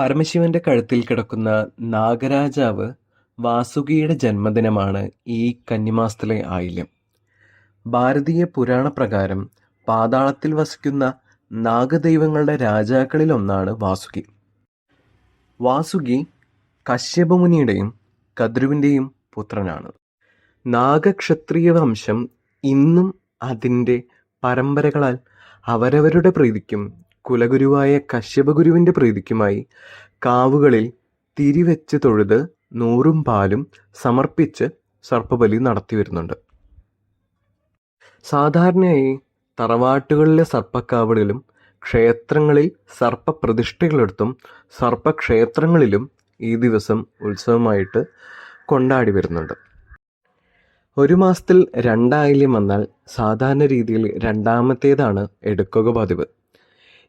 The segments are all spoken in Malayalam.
പരമശിവന്റെ കഴുത്തിൽ കിടക്കുന്ന നാഗരാജാവ് വാസുകിയുടെ ജന്മദിനമാണ് ഈ കന്നിമാസത്തിലെ ആയില്യം. ഭാരതീയ പുരാണപ്രകാരം പാതാളത്തിൽ വസിക്കുന്ന നാഗദൈവങ്ങളുടെ രാജാക്കളിലൊന്നാണ് വാസുകി. വാസുകി കശ്യപമുനിയുടെയും കദ്രുവിന്റെയും പുത്രനാണ്. നാഗക്ഷത്രിയ വംശം ഇന്നും അതിന്റെ പരമ്പരകളാൽ അവരവരുടെ പ്രീതിക്കും കുലഗുരുവായ കശ്യപഗുരുവിന്റെ പ്രീതിക്കുമായി കാവുകളിൽ തിരിവെച്ച് തൊഴുത് നൂറും പാലും സമർപ്പിച്ച് സർപ്പബലി നടത്തി വരുന്നുണ്ട്. സാധാരണയായി തറവാട്ടുകളിലെ സർപ്പക്കാവുകളിലും ക്ഷേത്രങ്ങളിൽ സർപ്പപ്രതിഷ്ഠകളെടുത്തും സർപ്പക്ഷേത്രങ്ങളിലും ഈ ദിവസം ഉത്സവമായിട്ട് കൊണ്ടാടി വരുന്നുണ്ട്. ഒരു മാസത്തിൽ രണ്ടായില്യം വന്നാൽ സാധാരണ രീതിയിൽ രണ്ടാമത്തേതാണ് എടുക്കുക പതിവ്.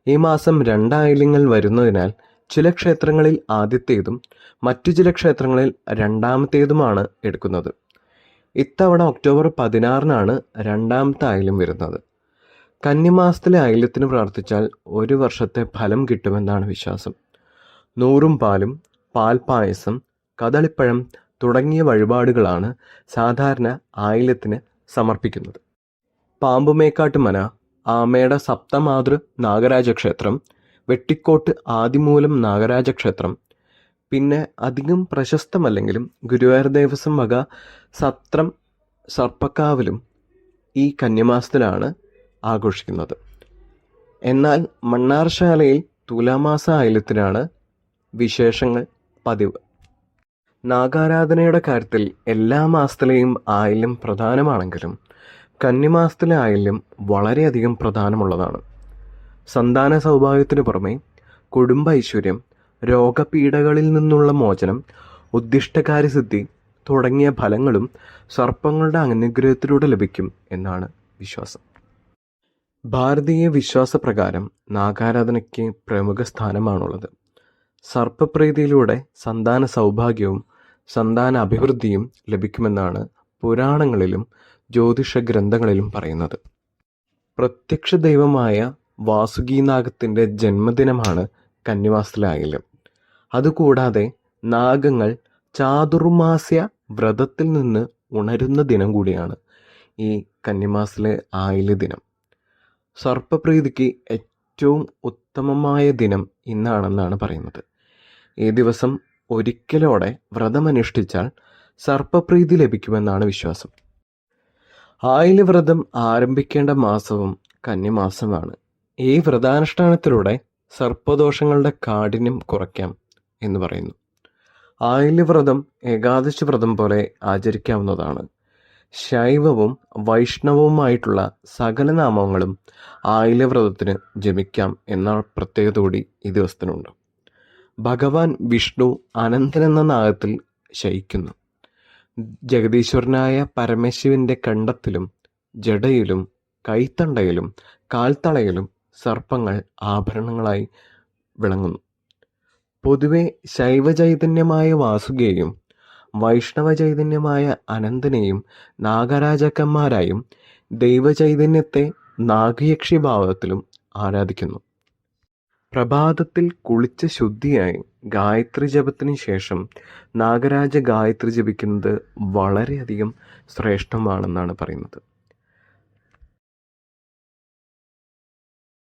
ഈ മാസം രണ്ടായില്യങ്ങൾ വരുന്നതിനാൽ ചില ക്ഷേത്രങ്ങളിൽ ആദ്യത്തേതും മറ്റു ചില ക്ഷേത്രങ്ങളിൽ രണ്ടാമത്തേതുമാണ് എടുക്കുന്നത്. ഇത്തവണ ഒക്ടോബർ പതിനാറിനാണ് രണ്ടാമത്തെ ആയില്യം വരുന്നത്. കന്നിമാസത്തിലെ ആയില്യത്തിന് പ്രാർത്ഥിച്ചാൽ ഒരു വർഷത്തെ ഫലം കിട്ടുമെന്നാണ് വിശ്വാസം. നൂറും പാലും പാൽപ്പായസം കദളിപ്പഴം തുടങ്ങിയ വഴിപാടുകളാണ് സാധാരണ ആയിലത്തിന് സമർപ്പിക്കുന്നത്. പാമ്പുമേക്കാട്ടുമന ആമയുടെ സപ്തമാതൃ നാഗരാജക്ഷേത്രം വെട്ടിക്കോട്ട് ആദിമൂലം നാഗരാജക്ഷേത്രം പിന്നെ അധികം പ്രശസ്തമല്ലെങ്കിലും ഗുരുവായൂർ ദേവസ്വം വക സത്രം സർപ്പക്കാവിലും ഈ കന്യമാസത്തിലാണ് ആഘോഷിക്കുന്നത്. എന്നാൽ മണ്ണാർശാലയിൽ തുലാമാസ ആയില്യത്തിനാണ് വിശേഷങ്ങൾ പതിവ്. നാഗാരാധനയുടെ കാര്യത്തിൽ എല്ലാ മാസത്തിലെയും ആയില്യം പ്രധാനമാണെങ്കിലും കന്നിമാസത്തിലെ ആയില്യം വളരെയധികം പ്രധാനമുള്ളതാണ്. സന്താന സൗഭാഗ്യത്തിനു പുറമെ കുടുംബ ഐശ്വര്യം രോഗപീഠകളിൽ നിന്നുള്ള മോചനം ഉദ്ദിഷ്ടകാര്യസിദ്ധി തുടങ്ങിയ ഫലങ്ങളും സർപ്പങ്ങളുടെ അനുഗ്രഹത്തിലൂടെ ലഭിക്കും എന്നാണ് വിശ്വാസം. ഭാരതീയ വിശ്വാസപ്രകാരം നാഗാരാധനയ്ക്ക് പ്രമുഖ സ്ഥാനമാണുള്ളത്. സർപ്പപ്രീതിയിലൂടെ സന്താന സൗഭാഗ്യവും സന്താന അഭിവൃദ്ധിയും ലഭിക്കുമെന്നാണ് പുരാണങ്ങളിലും ജ്യോതിഷ ഗ്രന്ഥങ്ങളിലും പറയുന്നത്. പ്രത്യക്ഷ ദൈവമായ വാസുകീനാഗത്തിന്റെ ജന്മദിനമാണ് കന്നിമാസത്തിലെ ആയില്യം അതുകൂടാതെ നാഗങ്ങൾ ചാതുർമാസ്യ വ്രതത്തിൽ നിന്ന് ഉണരുന്ന ദിനം കൂടിയാണ് ഈ കന്നിമാസിലെ ആയിൽ ദിനം. സർപ്പപ്രീതിക്ക് ഏറ്റവും ഉത്തമമായ ദിനം ഇന്നാണെന്നാണ് പറയുന്നത്. ഈ ദിവസം ഒരിക്കലോടെ വ്രതമനുഷ്ഠിച്ചാൽ സർപ്പപ്രീതി ലഭിക്കുമെന്നാണ് വിശ്വാസം. ആയില്യവ്രതം ആരംഭിക്കേണ്ട മാസവും കന്നിമാസമാണ്. ഈ വ്രതാനുഷ്ഠാനത്തിലൂടെ സർപ്പദോഷങ്ങളുടെ കാഠിന്യം കുറയ്ക്കാം എന്ന് പറയുന്നു. ആയില്യവ്രതം ഏകാദശി വ്രതം പോലെ ആചരിക്കാവുന്നതാണ്. ശൈവവും വൈഷ്ണവവുമായിട്ടുള്ള സകല നാമങ്ങളും ആയില്യവ്രതത്തിന് ജമിക്കാം എന്ന പ്രത്യേകത കൂടി ഈ ദിവസത്തിനുണ്ട്. ഭഗവാൻ വിഷ്ണു അനന്തൻ എന്ന നാഗത്തിൽ ശയിക്കുന്നു. ജഗദീശ്വരനായ പരമശിവന്റെ കണ്ടത്തിലും ജടയിലും കൈത്തണ്ടയിലും കാൽത്തളയിലും സർപ്പങ്ങൾ ആഭരണങ്ങളായി വിളങ്ങുന്നു. പൊതുവെ ശൈവചൈതന്യമായ വാസുകയെയും വൈഷ്ണവ ചൈതന്യമായ അനന്തനെയും നാഗരാജാക്കന്മാരായും ദൈവചൈതന്യത്തെ നാഗയക്ഷി ഭാവത്തിലും ആരാധിക്കുന്നു. പ്രഭാതത്തിൽ കുളിച്ച ശുദ്ധിയായി ഗായത്രി ജപത്തിന് ശേഷം നാഗരാജ ഗായത്രി ജപിക്കുന്നത് വളരെയധികം ശ്രേഷ്ഠമാണെന്നാണ് പറയുന്നത്.